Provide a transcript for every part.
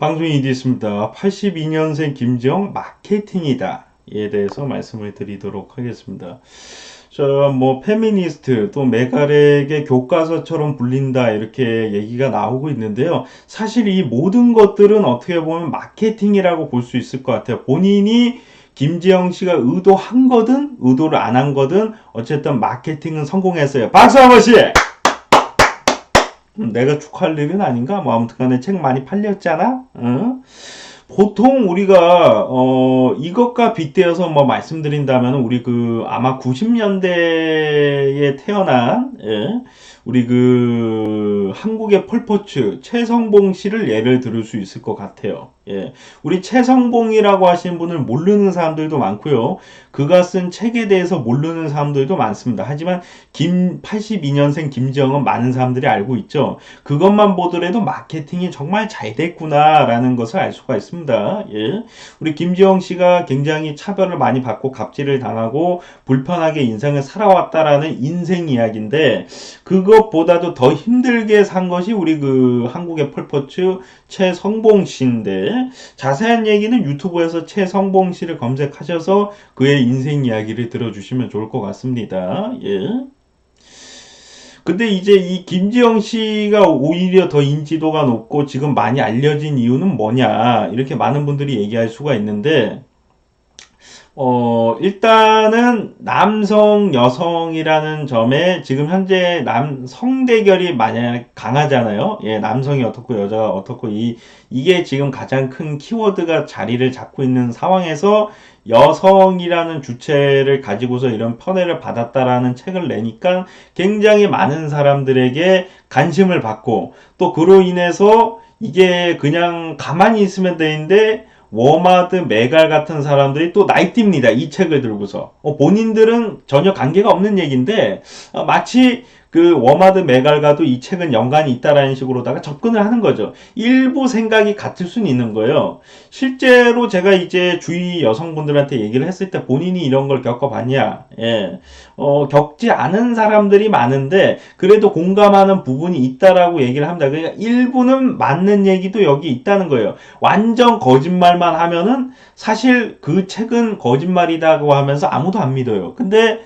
방송이 있습니다. 82년생 김지영 마케팅이다. 에 대해서 말씀을 드리도록 하겠습니다. 자, 뭐, 페미니스트, 또 메갈에게 교과서처럼 불린다, 이렇게 얘기가 나오고 있는데요. 사실 이 모든 것들은 어떻게 보면 마케팅이라고 볼 수 있을 것 같아요. 본인이 김지영 씨가 의도한 거든, 의도를 안 한 거든, 어쨌든 마케팅은 성공했어요. 박수 한 번씩! 음, 내가 축하할 일은 아닌가? 뭐 아무튼 간에 책 많이 팔렸잖아? 응? 보통 우리가 어 이것과 빗대어서 뭐 말씀드린다면 우리 그 아마 90년대에 태어난 예? 우리 그 한국의 폴포츠 최성봉 씨를 예를 들을 수 있을 것 같아요. 예. 우리 최성봉이라고 하시는 분을 모르는 사람들도 많고요. 그가 쓴 책에 대해서 모르는 사람들도 많습니다. 하지만 김 82년생 김지영은 많은 사람들이 알고 있죠. 그것만 보더라도 마케팅이 정말 잘 됐구나라는 것을 알 수가 있습니다. 예. 우리 김지영 씨가 굉장히 차별을 많이 받고 갑질을 당하고 불편하게 인생을 살아왔다라는 인생 이야기인데 그 것보다도 더 힘들게 산 것이 우리 그 한국의 폴포츠 최성봉 씨인데 자세한 얘기는 유튜브에서 최성봉 씨를 검색하셔서 그의 인생 이야기를 들어주시면 좋을 것 같습니다. 예. 근데 이제 이 김지영 씨가 오히려 더 인지도가 높고 지금 많이 알려진 이유는 뭐냐 이렇게 많은 분들이 얘기할 수가 있는데 어, 일단은 남성, 여성이라는 점에 지금 현재 남 성 대결이 만약 강하잖아요. 예, 남성이 어떻고 여자가 어떻고 이, 이게 지금 가장 큰 키워드가 자리를 잡고 있는 상황에서 여성이라는 주체를 가지고서 이런 편애를 받았다라는 책을 내니까 굉장히 많은 사람들에게 관심을 받고 또 그로 인해서 이게 그냥 가만히 있으면 되는데 워마드, 메갈 같은 사람들이 또 나이띠입니다. 이 책을 들고서. 어, 본인들은 전혀 관계가 없는 얘기인데, 어, 마치 그 워마드 메갈과도 이 책은 연관이 있다라는 식으로다가 접근을 하는 거죠. 일부 생각이 같을 수는 있는 거예요. 실제로 제가 이제 주위 여성분들한테 얘기를 했을 때 본인이 이런 걸 겪어봤냐, 예, 어, 겪지 않은 사람들이 많은데 그래도 공감하는 부분이 있다라고 얘기를 합니다. 그러니까 일부는 맞는 얘기도 여기 있다는 거예요. 완전 거짓말만 하면은 사실 그 책은 거짓말이라고 하면서 아무도 안 믿어요. 근데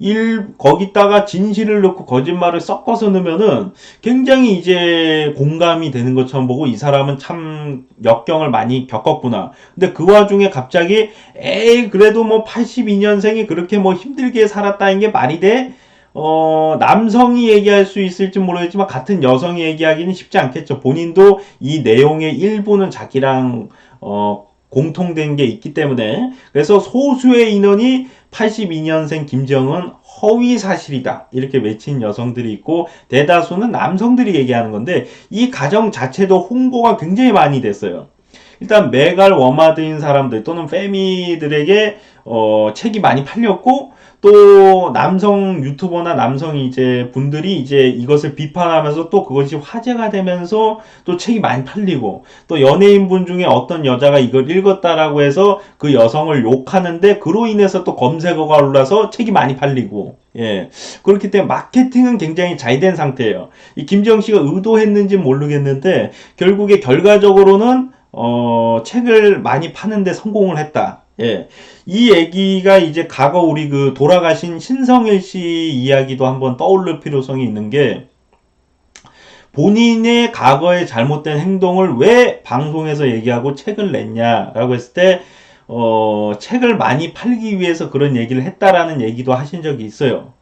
일 거기다가 진실을 넣고 거짓말을 섞어서 넣으면은 굉장히 이제 공감이 되는 것처럼 보고 이 사람은 참 역경을 많이 겪었구나. 근데 그 와중에 갑자기 에이 그래도 뭐 82년생이 그렇게 뭐 힘들게 살았다는 게 말이 돼? 어, 남성이 얘기할 수 있을지 모르겠지만 같은 여성이 얘기하기는 쉽지 않겠죠. 본인도 이 내용의 일부는 자기랑 어, 공통된 게 있기 때문에 그래서 소수의 인원이 82년생 김정은 허위 사실이다 이렇게 외친 여성들이 있고 대다수는 남성들이 얘기하는 건데 이 가정 자체도 홍보가 굉장히 많이 됐어요. 일단 메갈 워마드인 사람들 또는 페미들에게 어, 책이 많이 팔렸고 또 남성 유튜버나 남성 이제 분들이 이제 이것을 비판하면서 또 그것이 화제가 되면서 또 책이 많이 팔리고 또 연예인분 중에 어떤 여자가 이걸 읽었다라고 해서 그 여성을 욕하는데 그로 인해서 또 검색어가 올라서 책이 많이 팔리고 예. 그렇기 때문에 마케팅은 굉장히 잘 된 상태예요. 이 김지영 씨가 의도했는지 모르겠는데 결국에 결과적으로는 어, 책을 많이 파는데 성공을 했다. 예. 이 얘기가 이제 과거 우리 그 돌아가신 신성일 씨 이야기도 한번 떠올릴 필요성이 있는 게 본인의 과거의 잘못된 행동을 왜 방송에서 얘기하고 책을 냈냐라고 했을 때 어, 책을 많이 팔기 위해서 그런 얘기를 했다라는 얘기도 하신 적이 있어요.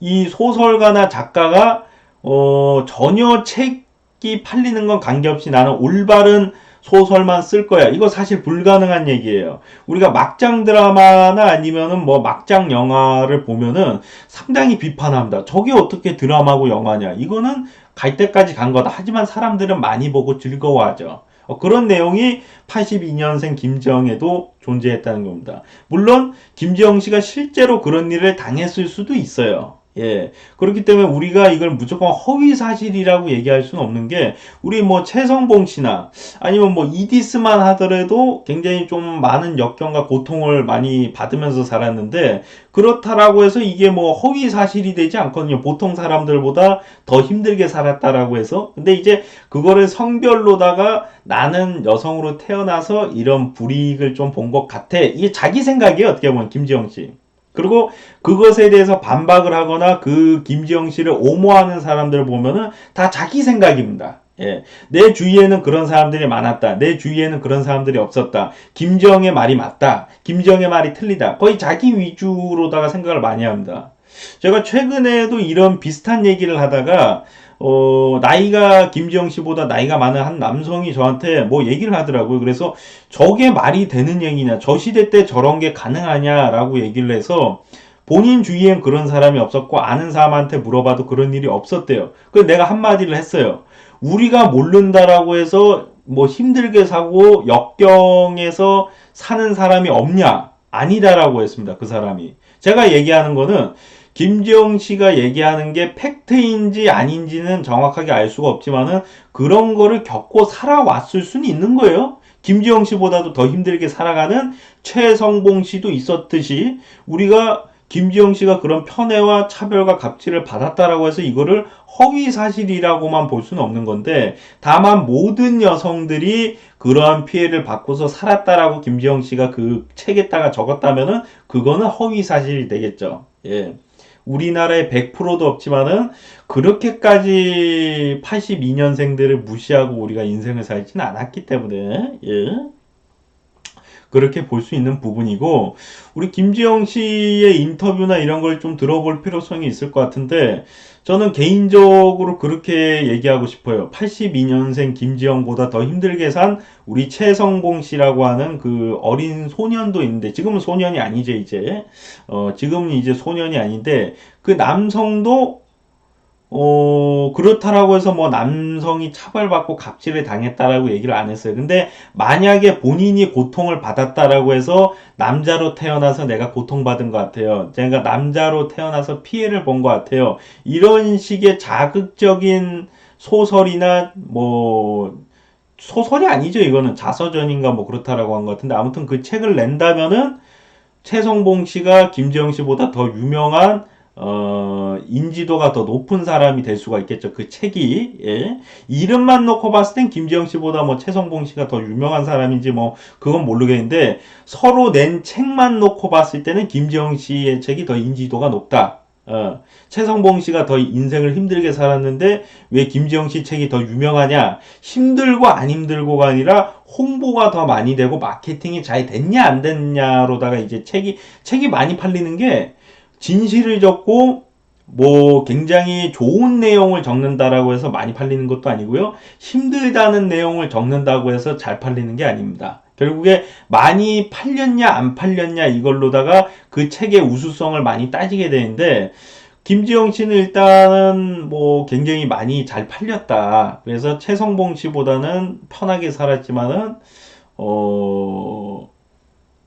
이 소설가나 작가가 어, 전혀 책이 팔리는 건 관계없이 나는 올바른 소설만 쓸 거야. 이거 사실 불가능한 얘기예요. 우리가 막장 드라마나 아니면은 뭐 막장 영화를 보면은 상당히 비판합니다. 저게 어떻게 드라마고 영화냐. 이거는 갈 때까지 간 거다. 하지만 사람들은 많이 보고 즐거워하죠. 어, 그런 내용이 82년생 김지영에도 존재했다는 겁니다. 물론 김지영 씨가 실제로 그런 일을 당했을 수도 있어요. 예. 그렇기 때문에 우리가 이걸 무조건 허위 사실이라고 얘기할 수는 없는 게, 우리 뭐 최성봉 씨나 아니면 뭐 이디스만 하더라도 굉장히 좀 많은 역경과 고통을 많이 받으면서 살았는데, 그렇다라고 해서 이게 뭐 허위 사실이 되지 않거든요. 보통 사람들보다 더 힘들게 살았다라고 해서. 근데 이제 그거를 성별로다가 나는 여성으로 태어나서 이런 불이익을 좀 본 것 같아. 이게 자기 생각이에요. 어떻게 보면 김지영 씨. 그리고 그것에 대해서 반박을 하거나 그 김지영 씨를 옹호하는 사람들을 보면은 다 자기 생각입니다. 예. 내 주위에는 그런 사람들이 많았다. 내 주위에는 그런 사람들이 없었다. 김지영의 말이 맞다. 김지영의 말이 틀리다. 거의 자기 위주로다가 생각을 많이 합니다. 제가 최근에도 이런 비슷한 얘기를 하다가 어, 나이가 김지영 씨보다 나이가 많은 한 남성이 저한테 뭐 얘기를 하더라고요. 그래서 저게 말이 되는 얘기냐, 저 시대 때 저런 게 가능하냐라고 얘기를 해서 본인 주위엔 그런 사람이 없었고 아는 사람한테 물어봐도 그런 일이 없었대요. 그래서 내가 한마디를 했어요. 우리가 모른다라고 해서 뭐 힘들게 사고 역경에서 사는 사람이 없냐? 아니다라고 했습니다. 그 사람이. 제가 얘기하는 거는 김지영 씨가 얘기하는 게 팩트인지 아닌지는 정확하게 알 수가 없지만은 그런 거를 겪고 살아왔을 수는 있는 거예요. 김지영 씨보다도 더 힘들게 살아가는 최성봉 씨도 있었듯이 우리가 김지영 씨가 그런 편애와 차별과 갑질을 받았다라고 해서 이거를 허위 사실이라고만 볼 수는 없는 건데 다만 모든 여성들이 그러한 피해를 받고서 살았다라고 김지영 씨가 그 책에다가 적었다면은 그거는 허위 사실이 되겠죠. 예. 우리나라에 100%도 없지만은 그렇게까지 82년생들을 무시하고 우리가 인생을 살지는 않았기 때문에 예. 그렇게 볼 수 있는 부분이고 우리 김지영 씨의 인터뷰나 이런 걸 좀 들어볼 필요성이 있을 것 같은데 저는 개인적으로 그렇게 얘기하고 싶어요. 82년생 김지영보다 더 힘들게 산 우리 최성봉 씨라고 하는 그 어린 소년도 있는데 지금은 소년이 아니죠 이제 어 지금은 이제 소년이 아닌데 그 남성도 어, 그렇다라고 해서 뭐 남성이 차별받고 갑질을 당했다라고 얘기를 안 했어요. 근데 만약에 본인이 고통을 받았다라고 해서 남자로 태어나서 내가 고통받은 것 같아요. 제가 남자로 태어나서 피해를 본 것 같아요. 이런 식의 자극적인 소설이나 뭐 소설이 아니죠. 이거는 자서전인가 뭐 그렇다라고 한 것 같은데 아무튼 그 책을 낸다면은 최성봉 씨가 김지영 씨보다 더 유명한 어, 인지도가 더 높은 사람이 될 수가 있겠죠. 그 책이, 예. 이름만 놓고 봤을 땐 김지영 씨보다 뭐 최성봉 씨가 더 유명한 사람인지 뭐, 그건 모르겠는데, 서로 낸 책만 놓고 봤을 때는 김지영 씨의 책이 더 인지도가 높다. 어, 최성봉 씨가 더 인생을 힘들게 살았는데, 왜 김지영 씨 책이 더 유명하냐? 힘들고 안 힘들고가 아니라, 홍보가 더 많이 되고, 마케팅이 잘 됐냐, 안 됐냐로다가 이제 책이, 책이 많이 팔리는 게, 진실을 적고 뭐 굉장히 좋은 내용을 적는다라고 해서 많이 팔리는 것도 아니고요. 힘들다는 내용을 적는다고 해서 잘 팔리는 게 아닙니다. 결국에 많이 팔렸냐 안 팔렸냐 이걸로다가 그 책의 우수성을 많이 따지게 되는데 김지영 씨는 일단은 뭐 굉장히 많이 잘 팔렸다. 그래서 최성봉 씨보다는 편하게 살았지만은 어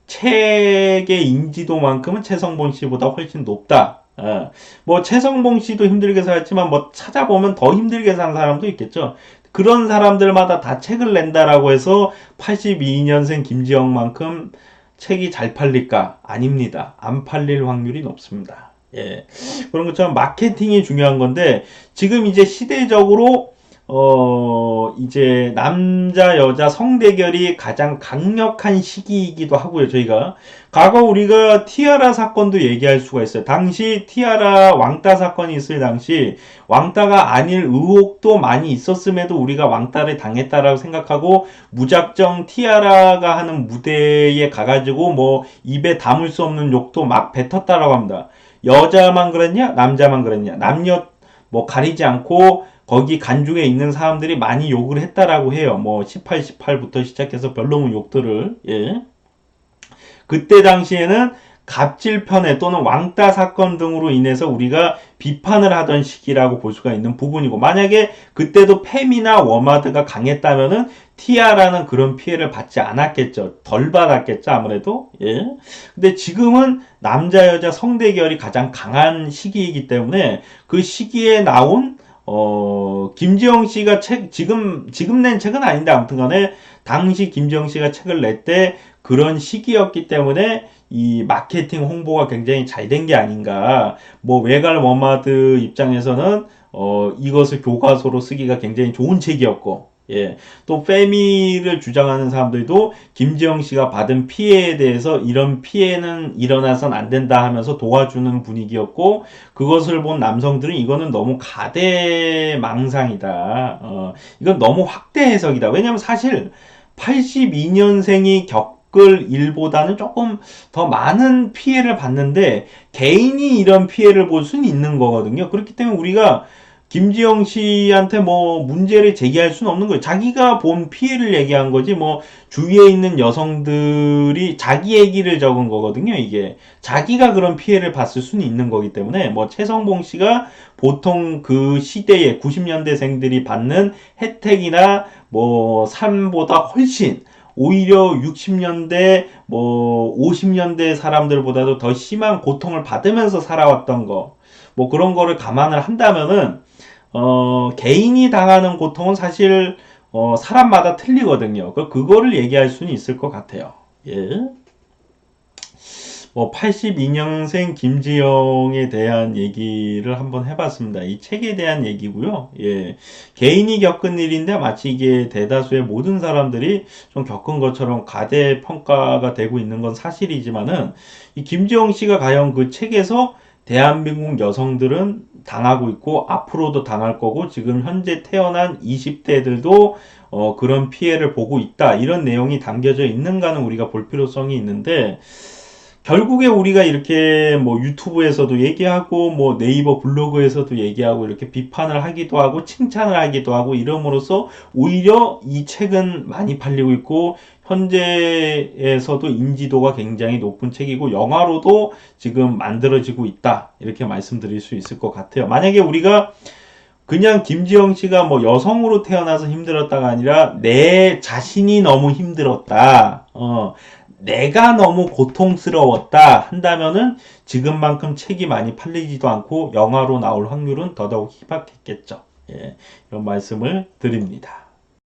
책의 인지도만큼은 최성봉 씨보다 훨씬 높다. 어, 뭐 최성봉 씨도 힘들게 살았지만 뭐 찾아보면 더 힘들게 산 사람도 있겠죠. 그런 사람들마다 다 책을 낸다라고 해서 82년생 김지영만큼 책이 잘 팔릴까? 아닙니다. 안 팔릴 확률이 높습니다. 예. 그런 것처럼 마케팅이 중요한 건데 지금 이제 시대적으로 어, 이제 남자, 여자 성대결이 가장 강력한 시기이기도 하고요, 저희가. 과거 우리가 티아라 사건도 얘기할 수가 있어요. 당시 티아라 왕따 사건이 있을 당시 왕따가 아닐 의혹도 많이 있었음에도 우리가 왕따를 당했다라고 생각하고 무작정 티아라가 하는 무대에 가가지고 뭐 입에 담을 수 없는 욕도 막 뱉었다라고 합니다. 여자만 그랬냐? 남자만 그랬냐? 남녀 뭐 가리지 않고 거기 간중에 있는 사람들이 많이 욕을 했다라고 해요. 뭐 18, 18부터 시작해서 별로문 욕들을 예. 그때 당시에는 갑질편에 또는 왕따 사건 등으로 인해서 우리가 비판을 하던 시기라고 볼 수가 있는 부분이고 만약에 그때도 팸이나 워마드가 강했다면은 티아라는 그런 피해를 받지 않았겠죠. 덜 받았겠죠, 아무래도. 예. 근데 지금은 남자, 여자 성대결이 가장 강한 시기이기 때문에 그 시기에 나온, 어, 김지영 씨가 책, 지금, 지금 낸 책은 아닌데 아무튼 간에 당시 김지영 씨가 책을 낼 때 그런 시기였기 때문에 이 마케팅 홍보가 굉장히 잘 된 게 아닌가. 뭐, 외갈 워마드 입장에서는, 어, 이것을 교과서로 쓰기가 굉장히 좋은 책이었고, 예. 또 페미를 주장하는 사람들도 김지영 씨가 받은 피해에 대해서 이런 피해는 일어나선 안 된다 하면서 도와주는 분위기였고 그것을 본 남성들은 이거는 너무 가대망상이다. 어, 이건 너무 확대 해석이다. 왜냐면 사실 82년생이 겪을 일보다는 조금 더 많은 피해를 봤는데 개인이 이런 피해를 볼 수는 있는 거거든요. 그렇기 때문에 우리가 김지영 씨한테 뭐 문제를 제기할 수는 없는 거예요. 자기가 본 피해를 얘기한 거지 뭐 주위에 있는 여성들이 자기 얘기를 적은 거거든요. 이게 자기가 그런 피해를 봤을 수는 있는 거기 때문에 뭐 최성봉 씨가 보통 그 시대에 90년대생들이 받는 혜택이나 뭐 삶보다 훨씬 오히려 60년대 뭐 50년대 사람들보다도 더 심한 고통을 받으면서 살아왔던 거 뭐 그런 거를 감안을 한다면은 어, 개인이 당하는 고통은 사실 어, 사람마다 틀리거든요. 그 그거를 얘기할 수는 있을 것 같아요. 예. 뭐 82년생 김지영에 대한 얘기를 한번 해봤습니다. 이 책에 대한 얘기고요. 예. 개인이 겪은 일인데 마치 이게 대다수의 모든 사람들이 좀 겪은 것처럼 가대 평가가 되고 있는 건 사실이지만은 이 김지영 씨가 과연 그 책에서 대한민국 여성들은 당하고 있고 앞으로도 당할 거고 지금 현재 태어난 20대들도 어, 그런 피해를 보고 있다. 이런 내용이 담겨져 있는가는 우리가 볼 필요성이 있는데 결국에 우리가 이렇게 뭐 유튜브에서도 얘기하고 뭐 네이버 블로그에서도 얘기하고 이렇게 비판을 하기도 하고 칭찬을 하기도 하고 이름으로써 오히려 이 책은 많이 팔리고 있고 현재에서도 인지도가 굉장히 높은 책이고 영화로도 지금 만들어지고 있다 이렇게 말씀드릴 수 있을 것 같아요. 만약에 우리가 그냥 김지영 씨가 뭐 여성으로 태어나서 힘들었다가 아니라 내 자신이 너무 힘들었다. 어, 내가 너무 고통스러웠다 한다면은 지금만큼 책이 많이 팔리지도 않고 영화로 나올 확률은 더더욱 희박했겠죠. 예, 이런 말씀을 드립니다.